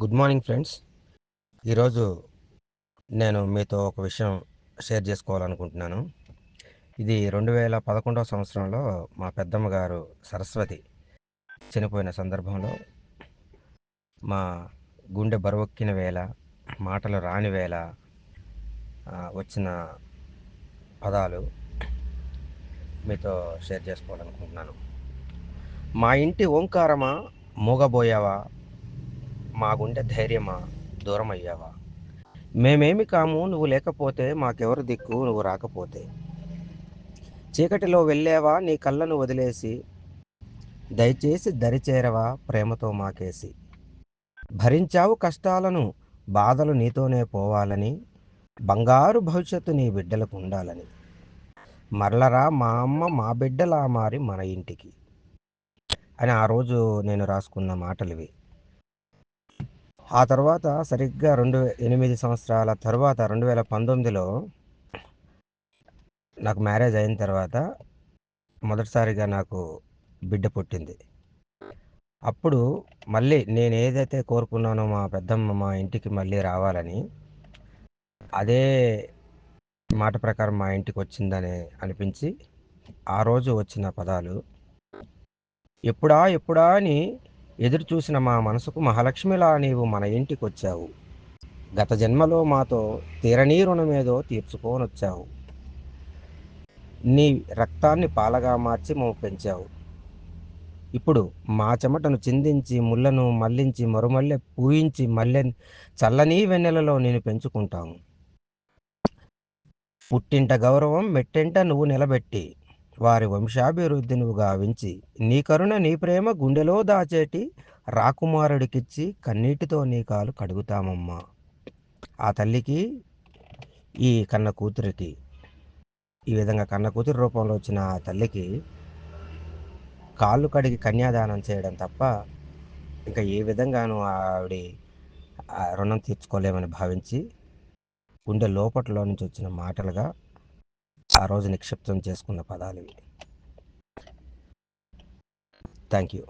Good morning friends. ఈరోజు నేను మీతో ఒక విషయం షేర్ చేసుకోవాలనుకుంటున్నాను. ఇది రెండు వేల పదకొండవ సంవత్సరంలో మా పెద్దమ్మ గారు సరస్వతి చనిపోయిన సందర్భంలో మా గుండె బరువెక్కిన వేళ మాటలు రాని వేళ వచ్చిన పదాలు మీతో షేర్ చేసుకోవాలనుకుంటున్నాను. మా ఇంటి ఓంకారమా మూగబోయావా? మా గుండె ధైర్యమా? దూరం అయ్యావా మేమేమి కాము నువ్వు లేకపోతే మాకెవరు దిక్కు నువ్వు రాకపోతే. చీకటిలో వెళ్ళావా నీ కళ్ళను వదిలేసి? దయచేసి దరిచేరవా ప్రేమతో మాకేసి? భరించావు కష్టాలను బాధలు నీతోనే పోవాలని బంగారు భవిష్యత్తు నీ బిడ్డలకు ఉండాలని. మరలరా మా అమ్మ మా బిడ్డలా మారి మన ఇంటికి. అని ఆ రోజు నేను రాసుకున్న మాటలు ఇవి ఆ తర్వాత సరిగ్గా రెండు ఎనిమిది సంవత్సరాల తర్వాత రెండు వేల పంతొమ్మిదిలో నాకు మ్యారేజ్ అయిన తర్వాత మొదటిసారిగా నాకు బిడ్డ పుట్టింది. అప్పుడు మళ్ళీ నేను ఏదైతే కోరుకున్నానో మా పెద్దమ్మ మా ఇంటికి మళ్ళీ రావాలని అదే మాట ప్రకారం మా ఇంటికి వచ్చిందని అనిపించి ఆ రోజు వచ్చిన పదాలు ఎప్పుడా ఎప్పుడా అని ఎదురు చూసిన మా మనసుకు మహాలక్ష్మిలా నీవు మన ఇంటికి వచ్చావు గత జన్మలో మాతో తీరనీ రుణమేదో తీర్చుకోనొచ్చావు. నీ రక్తాన్ని పాలగా మార్చి మేము పెంచావు. ఇప్పుడు మా చెమటను చిందించి ముళ్ళను మళ్ళించి మరుమల్లె పూయించి మల్లె చల్లని వెన్నెలలో నేను పెంచుకుంటాము పుట్టింట గౌరవం మెట్టింట నువ్వు నిలబెట్టి. వారి వంశాభివృద్ధి నువ్వు గావించి నీ కరుణ నీ ప్రేమ గుండెలో దాచేటి రాకుమారుడికిచ్చి కన్నీటితో నీ కాలు కడుగుతామమ్మా. ఆ తల్లికి ఈ కన్న కూతురికి ఈ విధంగా కన్న కూతురు రూపంలో వచ్చిన ఆ తల్లికి కాళ్ళు కడిగి కన్యాదానం చేయడం తప్ప ఇంకా ఏ విధంగానూ ఆవిడ రుణం తీర్చుకోలేమని భావించి గుండె లోపట్లో నుంచి వచ్చిన మాటలుగా ఆ రోజు నిక్షిప్తం చేసుకున్న పదాలు ఇవి. Thank you